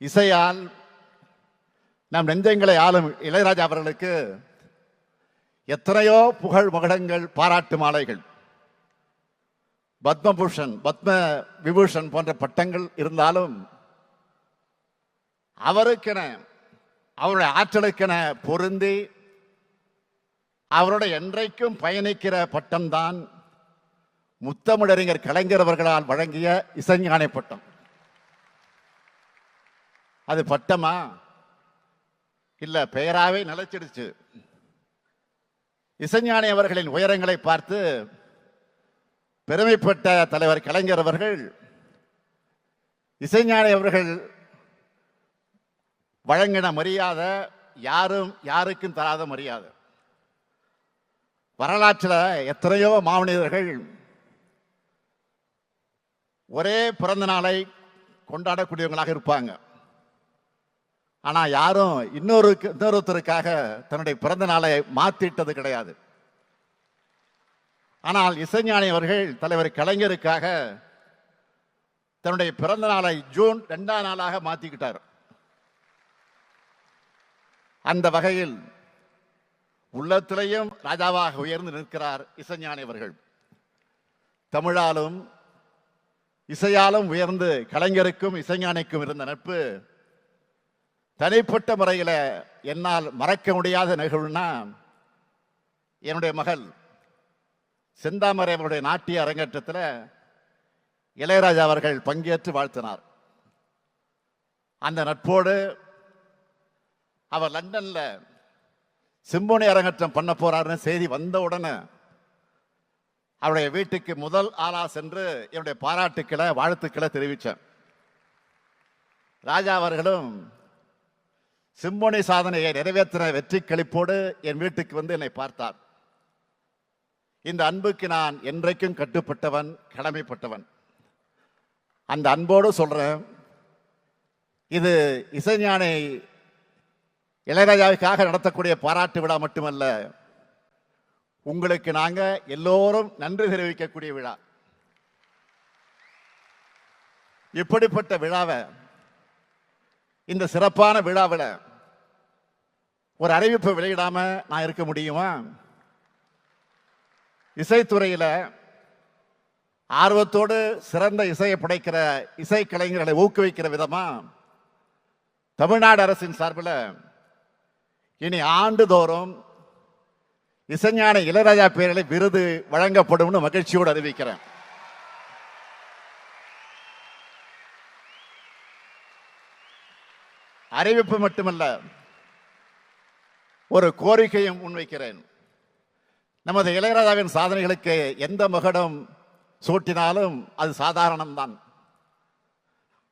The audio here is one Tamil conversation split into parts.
இசையால் நம் நெஞ்சங்களை ஆளும் இளையராஜா அவர்களுக்கு எத்தனையோ புகழ் மகடங்கள் பாராட்டு மாலைகள். பத்மபூஷன் பத்ம விபூஷன் போன்ற பட்டங்கள் இருந்தாலும் அவருக்கென அவருடைய ஆற்றலுக்கென பொருந்தி அவருடைய என்றைக்கும் பயணிக்கிற பட்டம்தான் முத்தமிழறிஞர் கலைஞர் அவர்களால் வழங்கிய இசைஞானி பட்டம். அது பட்டமா? இல்லை பெயராகவே நிலைச்சிடுச்சு. இசைஞானி அவர்களின் உயரங்களை பார்த்து பெருமைப்பட்ட தலைவர் கலைஞர் அவர்கள் இசைஞானி அவர்கள் வழங்கின மரியாதை யாரும் யாருக்கும் தராத மரியாதை. வரலாற்றில் எத்தனையோ மாமனிதர்கள் ஒரே பிறந்த நாளை கொண்டாடக்கூடியவங்களாக இருப்பாங்க. ஆனா யாரும் இன்னொரு இன்னொருத்தருக்காக தன்னுடைய பிறந்த நாளை மாத்திட்டது கிடையாது. ஆனால் இசைஞானி அவர்கள் தலைவர் கலைஞருக்காக தன்னுடைய பிறந்த நாளை ஜூன் ரெண்டாம் நாளாக மாத்திக்கிட்டார். அந்த வகையில் உள்ளத்திலையும் ராஜாவாக உயர்ந்து நிற்கிறார் இசைஞானி அவர்கள். தமிழாலும் இசையாலும் உயர்ந்து கலைஞருக்கும் இசைஞானிக்கும் இருந்த நட்பு தனிப்பட்ட முறையில் என்னால் மறக்க முடியாத நிகழ்வுனா என்னுடைய மகள் செந்தாமரை அவருடைய நாட்டிய அரங்கேற்றத்தில் இளையராஜா அவர்கள் பங்கேற்று வாழ்த்தினார். அந்த நட்போடு அவர் லண்டனில் சிம்போனி அரங்கேற்றம் பண்ண போறாருன்னு செய்தி வந்த உடனே அவருடைய வீட்டுக்கு முதல் ஆளா சென்று என்னுடைய பாராட்டுக்களை வாழ்த்துக்களை தெரிவித்தேன் ராஜா அவர்களும் சிம்போனி சாதனையை நிறைவேற்றின வெற்றி கழிப்போடு என் வீட்டுக்கு வந்து என்னை பார்த்தார். இந்த அன்புக்கு நான் என்றைக்கும் கட்டுப்பட்டவன் கடமைப்பட்டவன். அந்த அன்போடு சொல்கிறேன் இது இசைஞானை இளையராஜாவுக்காக நடத்தக்கூடிய பாராட்டு விழா மட்டுமல்ல உங்களுக்கு நாங்கள் எல்லோரும் நன்றி தெரிவிக்கக்கூடிய விழா. இப்படிப்பட்ட விழாவை இந்த சிறப்பான விழாவில் ஒரு அறிவிப்பு வெளியிடாம நான் இருக்க முடியுமா? இசைத்துறையில ஆர்வத்தோடு சிறந்த இசையை படைக்கிற இசை கலைஞர்களை ஊக்குவிக்கிற விதமா தமிழ்நாடு அரசின் சார்பில் இனி ஆண்டுதோறும் இசைஞான இளையராஜா பேரில் விருது வழங்கப்படும்னு மகிழ்ச்சியோடு அறிவிக்கிறேன். அறிவிப்பு மட்டுமல்ல ஒரு கோரிக்கையும் முன்வைக்கிறேன். நமது இளையராஜாவின் சாதனைகளுக்கு எந்த மகுடம் சூட்டினாலும் அது சாதாரணம்தான்.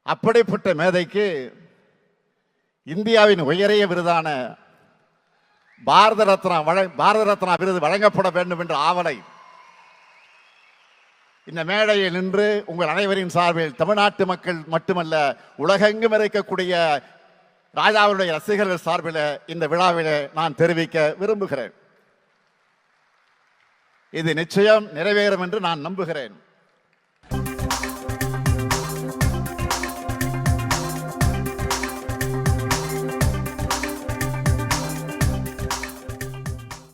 அப்படிப்பட்ட மேதைக்கு இந்தியாவின் உயரிய விருதான பாரத ரத்னா வழ- பாரத ரத்னா விருது வழங்கப்பட வேண்டும் என்ற ஆவலை இந்த மேடையில் நின்று உங்கள் அனைவரின் சார்பில் தமிழ்நாட்டு மக்கள் மட்டுமல்ல உலகெங்கும் இருக்கக்கூடிய ராஜாவுடைய ரசிகர்கள் சார்பில் இந்த விழாவில் நான் தெரிவிக்க விரும்புகிறேன். இது நிச்சயம் நிறைவேறும் என்று நான் நம்புகிறேன்.